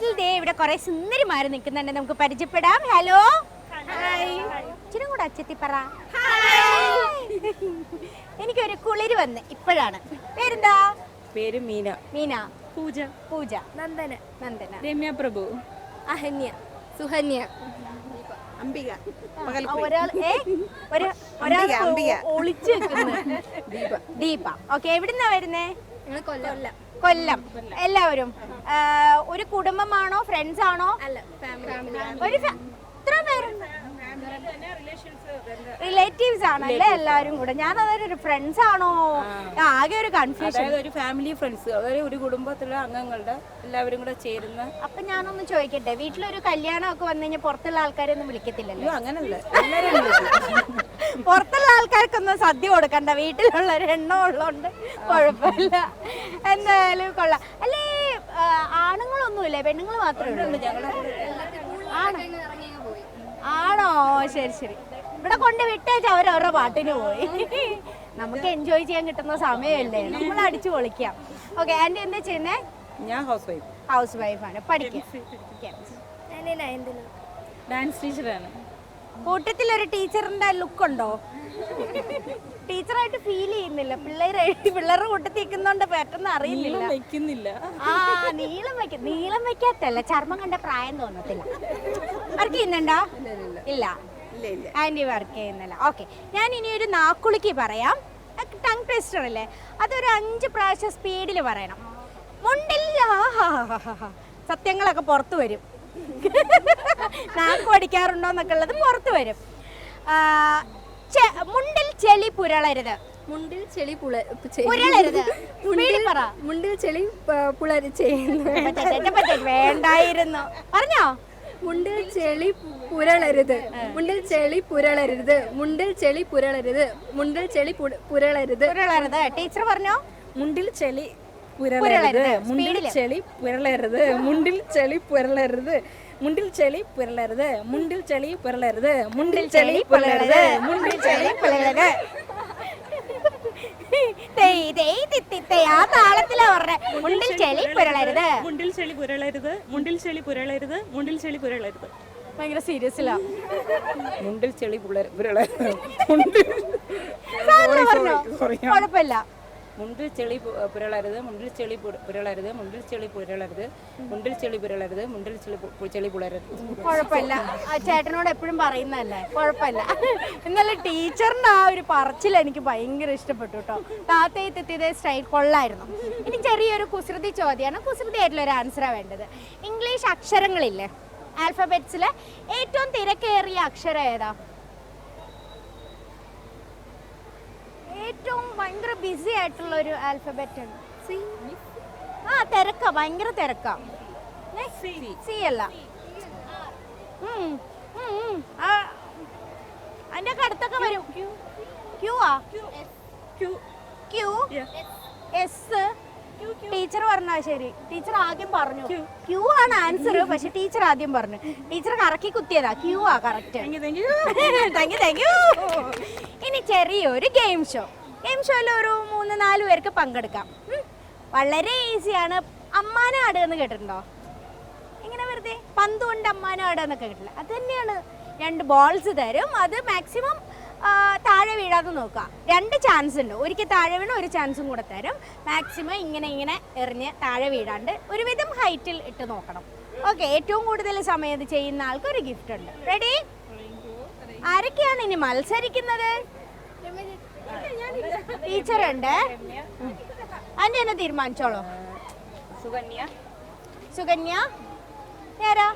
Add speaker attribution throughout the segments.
Speaker 1: നാട്ടിൽ ദേ ഇവിടെ കുറെ സുന്ദരിമാര് നിൽക്കുന്നുണ്ട്. നമുക്ക് പരിചയപ്പെടാം. ഹലോ ഇച്ചിരി കൂടെ അച്ചത്തി പറ. എനിക്കൊരു കുളിര് വന്ന് ഇപ്പോഴാണ്. പേരെന്താ?
Speaker 2: പേര് മീന.
Speaker 1: മീന.
Speaker 2: പൂജ.
Speaker 1: പൂജ.
Speaker 3: നന്ദന.
Speaker 1: നന്ദന.
Speaker 2: രമ്യ പ്രഭു.
Speaker 3: അഹന്യ. സുഹന്യ.
Speaker 2: അംബിക.
Speaker 1: ഒരാൾ ഒരു ഒരാൾ ഒളിച്ചു വെക്കുന്നു ദീപ. ഓക്കെ എവിടുന്നാ വരുന്നേ?
Speaker 3: കൊല്ലം.
Speaker 1: കൊല്ലം. എല്ലാവരും. ഒരു കുടുംബമാണോ ഫ്രണ്ട്സ് ആണോ? ഒരു ഇത്ര പേരും റിലേറ്റീവ്സ് ആണല്ലേ എല്ലാവരും കൂടെ? ഞാൻ അതൊരു ഫ്രണ്ട്സ് ആണോ? ആകെ ഒരു കൺഫ്യൂഷൻ
Speaker 2: അതായത് ഒരു ഫാമിലി ഫ്രണ്ട്സ് അതായത് ഒരു കുടുംബത്തിലെ അംഗങ്ങളുടെ എല്ലാവരും കൂടെ ചേരുന്ന
Speaker 1: അപ്പൊ ഞാനൊന്ന് ചോദിക്കട്ടെ വീട്ടിലൊരു കല്യാണം ഒക്കെ വന്നു കഴിഞ്ഞാൽ പുറത്തുള്ള ആൾക്കാരൊന്നും വിളിക്കത്തില്ലല്ലോ?
Speaker 2: അയ്യോ അങ്ങനല്ല.
Speaker 1: പുറത്തുള്ള ആൾക്കാർക്കൊന്നും സദ്യ കൊടുക്കണ്ട വീട്ടിലുള്ള ഒരു എണ്ണം ഉള്ളതുകൊണ്ട് കുഴപ്പമില്ല. എന്തായാലും കൊള്ളാം. അല്ലേ ആണുങ്ങളൊന്നുമില്ലേ? പെണ്ണുങ്ങൾ മാത്രമേ ഉള്ളൂ.
Speaker 2: ഞങ്ങളുടെ
Speaker 1: ആണോ. ആണോ? ശരി ശരി. ഇവിടെ കൊണ്ട് വിട്ടേച്ച് അവർ അവരുടെ പാട്ടിന് പോയി. നമുക്ക് എൻജോയ് ചെയ്യാൻ കിട്ടുന്ന സമയമല്ലേ? നമ്മൾ അടിച്ചു പൊളിക്കാം. ഓക്കെ ആന്റി എന്താ ചെയ്യുന്നേ?
Speaker 2: ഞാൻ ഹൗസ് വൈഫ്
Speaker 1: ഹൗസ് വൈഫാണ് പഠിക്കാം
Speaker 2: ഡാൻസ് ടീച്ചറാണ്
Speaker 1: കൂട്ടത്തിൽ ഒരു ടീച്ചറിന്റെ ലുക്ക് ഉണ്ടോ? ടീച്ചറായിട്ട് ഫീൽ ചെയ്യുന്നില്ല. പിള്ളേരെ പിള്ളേരുടെ കൂട്ടത്തിൽ നിൽക്കുന്നോണ്ട് പെട്ടെന്ന്
Speaker 2: അറിയില്ല
Speaker 1: ആ നീളം വെക്ക നീളം വെക്കാത്തല്ല. ചർമ്മം കണ്ട പ്രായം തോന്നത്തില്ല. വർക്ക് ചെയ്യുന്നുണ്ടോ? ഇല്ല ആന്റി വർക്ക് ചെയ്യുന്നില്ല. ഓക്കെ ഞാൻ ഇനി ഒരു നാക്കുളിക്ക് പറയാം. ടങ് ടെസ്റ്റർ അല്ലേ? അതൊരു അഞ്ച് പ്രാവശ്യം സ്പീഡിൽ പറയണം. മുണ്ടില്ല. സത്യങ്ങളൊക്കെ പുറത്തു വരും. നാക്കു പഠിക്കാറുണ്ടോ എന്നൊക്കെ ഉള്ളത് പുറത്തു വരും. മുണ്ടിൽ ചെളി പുരളരുത്.
Speaker 3: മുണ്ടിൽ ചെളി പുളരുത്
Speaker 1: പുരളരുത്.
Speaker 3: മുണ്ടിൽ ചെളി പുളരി ചെയ്യുന്നു
Speaker 1: വേണ്ടായിരുന്നു. പറഞ്ഞോ?
Speaker 3: മുണ്ടിൽ ചെളി പുരളരുത് മുണ്ടിൽ ചെളി പുരളരുത് മുണ്ടിൽ ചെളി പുരളരുത് മുണ്ടിൽ ചെളി പുര- പുരളരുത്
Speaker 1: പുരളരുത് ടീച്ചർ പറഞ്ഞോ
Speaker 2: മുണ്ടിൽ ചെളി
Speaker 1: പുരളരുത്.
Speaker 2: പുരളരുത് മുണ്ടിൽ
Speaker 1: സ്പീഡിൽ.
Speaker 2: ചെളി പുരളരുത് മുണ്ടിൽ ചെളി പുരളരുത് മുണ്ടിൽ ചെളി പുരളരുത് മുണ്ടിൽ ചെളി പുരളരുത് മുണ്ടിൽ ചെളി പുരളരുത്
Speaker 1: മുണ്ടിൽ ചെളി പുരളരുത് തെയ്, തെയ്, തി, തി, തെയ്. ആ താളത്തിലാ പറഞ്ഞെ. മുണ്ടിൽ ചെളി പുരളരുത്.
Speaker 4: മുണ്ടിൽ ചെളി പുരളരുത്. മുണ്ടിൽ ചെളി പുരളരുത്. മുണ്ടിൽ ചെളി പുരളരുത്.
Speaker 1: ഭയങ്കര സീരിയസിലാ.
Speaker 2: മുണ്ടിൽ ചെളി പുരള- പുരളരുത് മുണ്ടിൽ.
Speaker 1: കുഴപ്പമില്ല.
Speaker 2: മുണ്ടിൽ ചെളി പുരളരുത് മുണ്ടിൽ ചെളി പുരളരുത് മുണ്ടിൽ ചെളി പുരളരുത് മുണ്ടിൽ ചെളി പുരളരുത് മുണ്ടിൽ ചെളി ചെളി പുലരരുത്
Speaker 1: കുഴപ്പമില്ല. ചേട്ടനോട് എപ്പോഴും പറയുന്നതല്ലേ? കുഴപ്പമില്ല. എന്നാലും ടീച്ചറിന്റെ ആ ഒരു പറച്ചിൽ എനിക്ക് ഭയങ്കര ഇഷ്ടപ്പെട്ടു കേട്ടോ താത്തയത്തെത്തിയത് സ്റ്റൈൽ കൊള്ളായിരുന്നു. ഇനി ചെറിയൊരു കുസൃതി ചോദ്യമാണ്. കുസൃതി ആയിട്ടുള്ള ഒരു ആൻസറാണ് വേണ്ടത്. ഇംഗ്ലീഷ് അക്ഷരങ്ങളില്ലേ? ആൽഫബറ്റ്സിലെ ഏറ്റവും തിരക്കേറിയ അക്ഷരം ഏതാ? ഏറ്റവും ഭയങ്കര ബിസി ആയിട്ടുള്ള ഒരു ആൽഫബറ്റ് ആണ്. സി ആ തിരക്കാ ഭയങ്കര തിരക്കാ. സി അല്ല. അതിന്റെ ഒക്കെ അടുത്തൊക്കെ വരും. ക്യൂ ആ? ക്യൂ എസ് ടീച്ചർ പറഞ്ഞാ ശരി. ടീച്ചർ ആദ്യം പറഞ്ഞു. ക്യൂ ആണ് ആൻസർ പക്ഷെ ടീച്ചർ ആദ്യം പറഞ്ഞു. ടീച്ചർ കറക്കി കുത്തിയതാ. ക്യൂ ആ correct thank you thank you ഇനി ചെറിയൊരു ഗെയിം ഷോ ഗെയിം ഷോയിൽ ഒരു മൂന്ന് നാല് പേർക്ക് പങ്കെടുക്കാം. വളരെ ഈസിയാണ്. അമ്മാനാട് എന്ന് കേട്ടിട്ടുണ്ടോ? ഇങ്ങനെ വെറുതെ? പന്ത് കൊണ്ട് അമ്മാനാട് എന്നൊക്കെ കേട്ടില്ല അത് തന്നെയാണ്. രണ്ട് ബോൾസ് തരും. അത് മാക്സിമം താഴെ വീഴാതെ നോക്കുക. രണ്ട് ചാൻസ് ഉണ്ട്. ഒരിക്കൽ താഴെ വീണ ഒരു ചാൻസും കൂടെ തരും. മാക്സിമം ഇങ്ങനെ ഇങ്ങനെ എറിഞ്ഞ് താഴെ വീഴാണ്ട് ഒരുവിധം ഹൈറ്റിൽ ഇട്ട് നോക്കണം. ഓക്കെ ഏറ്റവും കൂടുതൽ സമയത്ത് ചെയ്യുന്ന ആൾക്ക് ഒരു ഗിഫ്റ്റ് ഉണ്ട്. റെഡി ആരൊക്കെയാണ് ഇനി മത്സരിക്കുന്നത്? ടീച്ചർ ഉണ്ട് അതിന്റെ തന്നെ തീരുമാനിച്ചോളൂ.
Speaker 2: സുകന്യ.
Speaker 1: സുകന്യ നേരാ.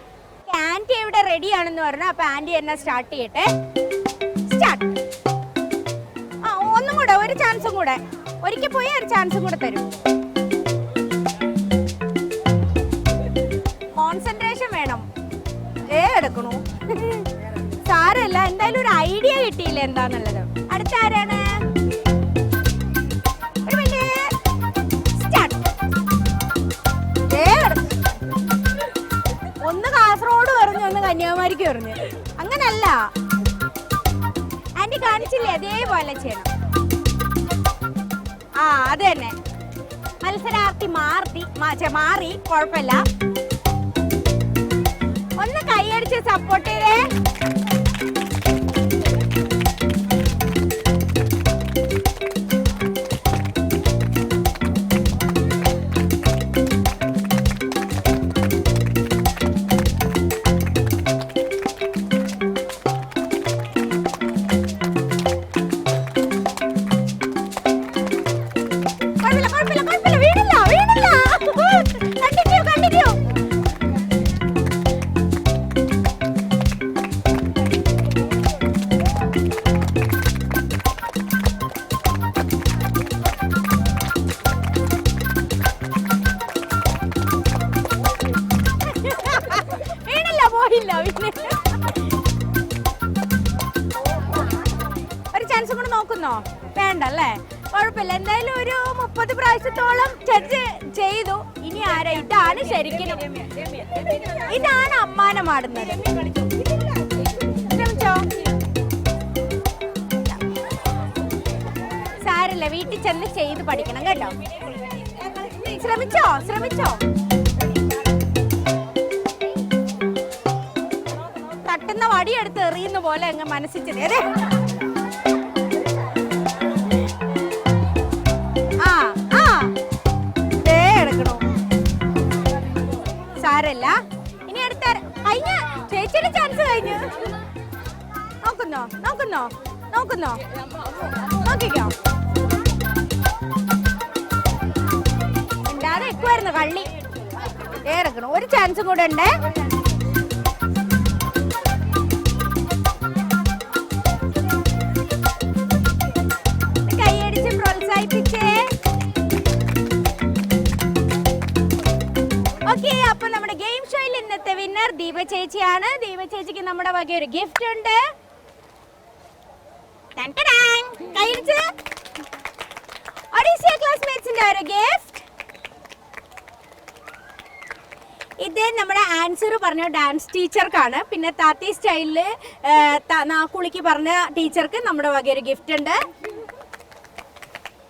Speaker 1: ആന്റി ഇവിടെ റെഡി ആണെന്ന് പറഞ്ഞു. അപ്പൊ ആന്റി എന്നെ സ്റ്റാർട്ട് ചെയ്യട്ടെ. സ്റ്റാർട്ട്. ആ ഒന്നും കൂടെ ഒരു ചാൻസും കൂടെ. ഒരിക്കൽ പോയി ഒരു ചാൻസും കൂടെ തരും. കോൺസെൻട്രേഷൻ വേണം. ഏ എടുക്കണു. സാരല്ല എന്തായാലും ഒരു ഐഡിയ കിട്ടിയില്ല എന്താന്നുള്ളത്. പറഞ്ഞു അങ്ങനല്ല. ആന്റി കാണിച്ചില്ലേ? അതേപോലെ ചെയ്യണം. ആ അത് തന്നെ. മത്സരാർത്ഥി മാറി മാറി. കുഴപ്പമില്ല. ഒന്ന് കൈയടിച്ച് സപ്പോർട്ട് ചെയ്തേ. നോക്കുന്നോ വേണ്ട അല്ലേ കുഴപ്പമില്ല. എന്തായാലും ഒരു മുപ്പത് പ്രാവശ്യത്തോളം ജഡ്ജ് ചെയ്തു. ഇനി ആരാ? ഇതാണ് ശരിക്കും. ഇതാണ് അമ്മാനമാടുന്നത്. ശ്രമിച്ചോ സാരല്ല വീട്ടിൽ ചെന്ന് ചെയ്ത് പഠിക്കണം കേട്ടോ. ശ്രമിച്ചോ ശ്രമിച്ചോ തട്ടുന്ന വടിയെടുത്ത് എറിയുന്ന പോലെ അങ്ങ് മനസ്സിച്ചത് ചെറിയ നോക്കുന്നോ നോക്കിക്കോ. ഉണ്ടാതെ എക്കുമായിരുന്നു കള്ളി. ദേ ഒരു ചാൻസും കൂടെ ഉണ്ടേ. അപ്പൊ നമ്മുടെ ഗെയിം ഷോയിൽ ഇന്നത്തെ വിന്നർ ദീപ ചേച്ചിയാണ്. ദീപ ചേച്ചിക്ക് നമ്മുടെ വക ഒരു ഗിഫ്റ്റ് ഉണ്ട്. ക്ലാസ്മേറ്റ്സിന്റെ ഒരു ഗിഫ്റ്റ് ഇത് നമ്മുടെ ആൻസർ പറഞ്ഞ ഡാൻസ് ടീച്ചർക്കാണ് പിന്നെ താത്തി സ്റ്റൈലിൽ നാക്കുളിക്ക് പറഞ്ഞ ടീച്ചർക്ക് നമ്മുടെ വക ഒരു ഗിഫ്റ്റ് ഉണ്ട്.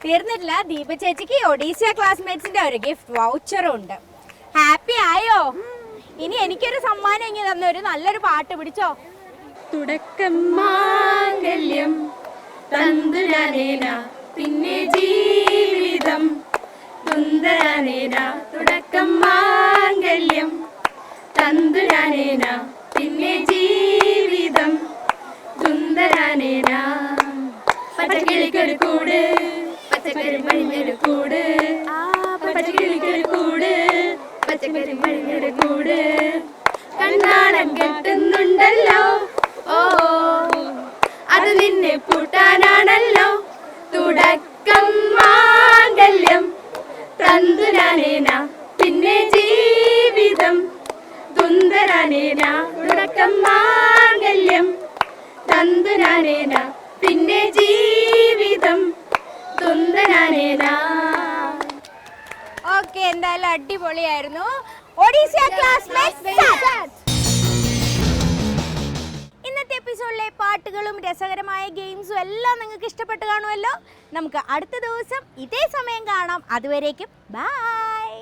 Speaker 1: തീർന്നിട്ടില്ല ദീപ ചേച്ചിക്ക് ഒഡീസിയ ക്ലാസ്മേറ്റ്സിന്റെ ഒരു ഗിഫ്റ്റ് വൗച്ചറും ഉണ്ട്. ഹാപ്പി ആയോ? ഇനി എനിക്കൊരു സമ്മാനം ഇങ്ങനെ തന്ന ഒരു നല്ലൊരു പാട്ട് പിടിച്ചോ.
Speaker 3: തുടക്കം മാംഗല്യം. തന്തുരാനേന പിന്നെ ജീവിതം. തുന്തരാനേന തുടക്കം മാംഗല്യം. തന്തുരാനേന തന്തുരാനേന പിന്നെ ജീവിതം തുന്തരാനേന
Speaker 1: ഓക്കെ എന്തായാലും അടിപൊളിയായിരുന്നു. ഒഡീസ ക്ലാസ്മേറ്റ് ഇന്നത്തെ എപ്പിസോഡിലെ പാട്ടുകളും രസകരമായ ഗെയിംസും എല്ലാം നിങ്ങൾക്ക് ഇഷ്ടപ്പെട്ട് കാണുമല്ലോ. നമുക്ക് അടുത്ത ദിവസം ഇതേ സമയം കാണാം. അതുവരേക്കും ബൈ